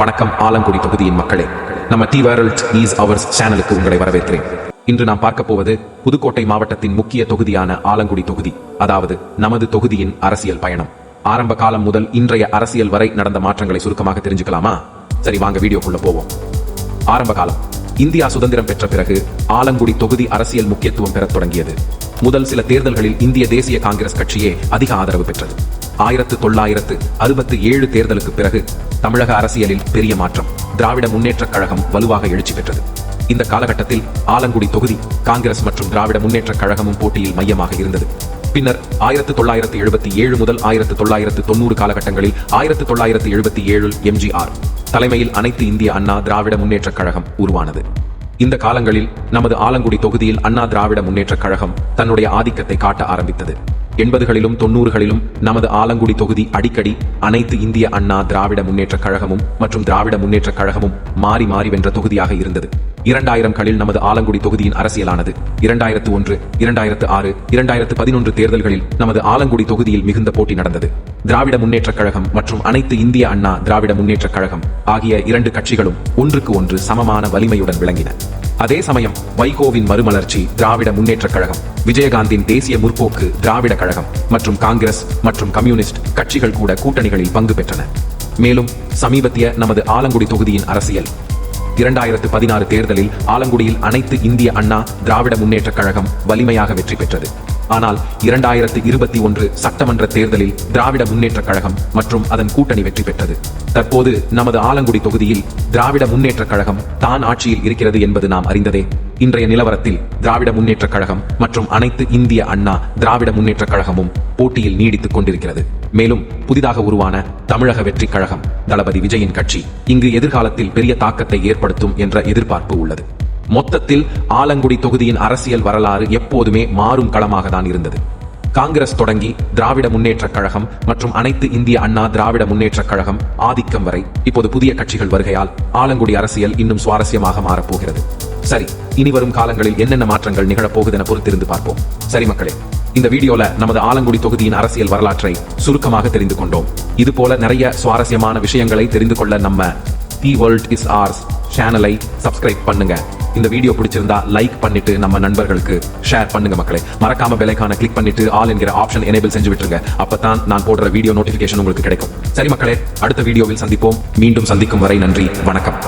வணக்கம் ஆலங்குடி தொகுதியின் மக்களே. நம்ம டி வைரல்ட் ஈஸ் அவர்ஸ் சேனலுக்கு உங்களை வரவேற்கிறேன். இன்று நாம் பார்க்க போவது புதுக்கோட்டை மாவட்டத்தின் முக்கிய தொகுதியான ஆலங்குடி தொகுதி அதாவது நமது தொகுதியின் அரசியல் பயணம். ஆரம்ப காலம் முதல் இன்றைய அரசியல் வரை நடந்த மாற்றங்களை சுருக்கமாக தெரிஞ்சுக்கலாமா? சரி வாங்க வீடியோக்குள்ள போவோம். ஆரம்ப காலம். இந்தியா சுதந்திரம் பெற்ற பிறகு ஆலங்குடி தொகுதி அரசியல் முக்கியத்துவம் பெறத் தொடங்கியது. முதல் சில தேர்தல்களில் இந்திய தேசிய காங்கிரஸ் கட்சியே அதிக ஆதரவு பெற்றது. ஆயிரத்து தொள்ளாயிரத்து அறுபத்தி ஏழு தேர்தலுக்கு பிறகு தமிழக அரசியலில் பெரிய மாற்றம் திராவிட முன்னேற்றக் கழகம் வலுவாக எழுச்சி பெற்றது. இந்த காலகட்டத்தில் ஆலங்குடி தொகுதி காங்கிரஸ் மற்றும் திராவிட முன்னேற்றக் கழகமும் போட்டியில் மையமாக இருந்தது. பின்னர் ஆயிரத்து தொள்ளாயிரத்து எழுபத்தி ஏழு முதல் ஆயிரத்து தொள்ளாயிரத்து தொண்ணூறு காலகட்டங்களில் ஆயிரத்து தொள்ளாயிரத்து எழுபத்தி ஏழில் எம்ஜிஆர் தலைமையில் அனைத்து இந்திய அண்ணா திராவிட முன்னேற்றக் கழகம் உருவானது. இந்த காலங்களில் நமது ஆலங்குடி தொகுதியில் அண்ணா திராவிட முன்னேற்றக் கழகம் தன்னுடைய ஆதிக்கத்தை காட்ட ஆரம்பித்தது. எண்பதுகளிலும் தொன்னூறுகளிலும் நமது ஆலங்குடி தொகுதி அடிக்கடி அனைத்து இந்திய அண்ணா திராவிட முன்னேற்றக் கழகமும் மற்றும் திராவிட முன்னேற்றக் கழகமும் மாறி மாறி வென்ற தொகுதியாக இருந்தது. இரண்டாயிரம் களில் நமது ஆலங்குடி தொகுதியின் அரசியலானது. இரண்டாயிரத்து ஒன்று இரண்டாயிரத்து ஆறு இரண்டாயிரத்து பதினொன்று தேர்தல்களில் நமது ஆலங்குடி தொகுதியில் மிகுந்த போட்டி நடந்தது. திராவிட முன்னேற்றக் கழகம் மற்றும் அனைத்து இந்திய அண்ணா திராவிட முன்னேற்றக் கழகம் ஆகிய இரண்டு கட்சிகளும் ஒன்றுக்கு ஒன்று சமமான வலிமையுடன் விளங்கின. அதே சமயம் வைகோவின் மறுமலர்ச்சி திராவிட முன்னேற்றக் கழகம் விஜயகாந்தின் தேசிய முற்போக்கு திராவிட கழகம் மற்றும் காங்கிரஸ் மற்றும் கம்யூனிஸ்ட் கட்சிகள் கூட கூட்டணிகளில் பங்கு பெற்றன. மேலும் சமீபத்திய நமது ஆலங்குடி தொகுதியின் அரசியல் இரண்டாயிரத்து பதினாறு தேர்தலில் ஆலங்குடியில் அனைத்து இந்திய அண்ணா திராவிட முன்னேற்றக் கழகம் வலிமையாக வெற்றி பெற்றது. ஆனால் இரண்டாயிரத்து இருபத்தி ஒன்று சட்டமன்ற தேர்தலில் திராவிட முன்னேற்றக் கழகம் மற்றும் அதன் கூட்டணி வெற்றி பெற்றது. தற்போது நமது ஆலங்குடி தொகுதியில் திராவிட முன்னேற்றக் கழகம் தான் ஆட்சியில் இருக்கிறது என்பது நாம் அறிந்ததே. இன்றைய நிலவரத்தில் திராவிட முன்னேற்றக் கழகம் மற்றும் அனைத்து இந்திய அண்ணா திராவிட முன்னேற்றக் கழகமும் போட்டியில் நீடித்துக் கொண்டிருக்கிறது. மேலும் புதிதாக உருவான தமிழக வெற்றி கழகம் தளபதி விஜயின் கட்சி இங்கு எதிர்காலத்தில் பெரிய தாக்கத்தை ஏற்படுத்தும் என்ற எதிர்பார்ப்பு உள்ளது. மொத்தத்தில் ஆலங்குடி தொகுதியின் அரசியல் வரலாறு எப்போதுமே மாறும் களமாக தான் இருந்தது. காங்கிரஸ் தொடங்கி திராவிட முன்னேற்றக் கழகம் மற்றும் அனைத்து இந்திய அண்ணா திராவிட முன்னேற்றக் கழகம் ஆதிக்கம் வரை இப்போது புதிய கட்சிகள் வருகையால் ஆலங்குடி அரசியல் இன்னும் சுவாரஸ்யமாக மாறப்போகிறது. சரி இனி வரும் காலங்களில் என்னென்ன மாற்றங்கள் நிகழப்போகுதென பொறுத்திருந்து பார்ப்போம். சரி மக்களே இந்த வீடியோல நமது ஆலங்குடி தொகுதியின் அரசியல் வரலாற்றை சுருக்கமாக தெரிந்து கொண்டோம். இது போல நிறைய சுவாரஸ்யமான விஷயங்களை தெரிந்து கொள்ள நம்ம தி வேர்ல்ட் இஸ் ஆர்ஸ் சேனலை சப்ஸ்கிரைப் பண்ணுங்க. இந்த வீடியோ பிடிச்சிருந்தா லைக் பண்ணிட்டு நம்ம நண்பர்களுக்கு ஷேர் பண்ணுங்க மக்களே. மறக்காம பெலைக்கான கிளிக் பண்ணிட்டு ஆல் என்கிற ஆப்ஷன் எனேபிள் செஞ்சு விட்டுருங்க. அப்பதான் நான் போடுற வீடியோ நோட்டிபிகேஷன் உங்களுக்கு கிடைக்கும். சரி மக்களே அடுத்த வீடியோவில் சந்திப்போம். மீண்டும் சந்திக்கும் வரை நன்றி. வணக்கம்.